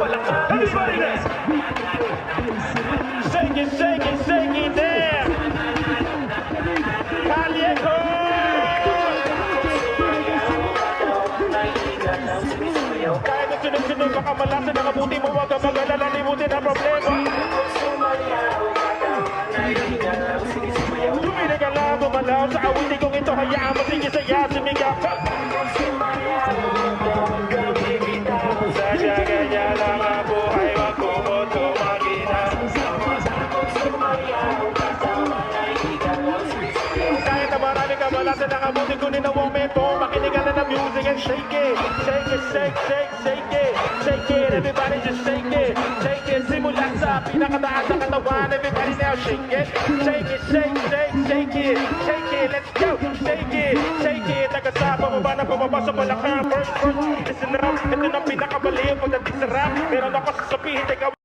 Everybody dance. Shake it, shake Ka malasa Nakabuti kunin ang momento Makinig ka na ng music and shake it. Shake it, shake, shake, shake it. Shake it, everybody just shake it. Shake it, simula sa pinakataas ng katawan. Everybody now shake it. Shake it, shake, shake, shake it. Shake it, let's go. Shake it, shake it. Taga sa pababa na pababa sa balakang First, first, listen up. Ito na pinakabaliw. Pagdating sa rap. Meron ako sasabihin, teka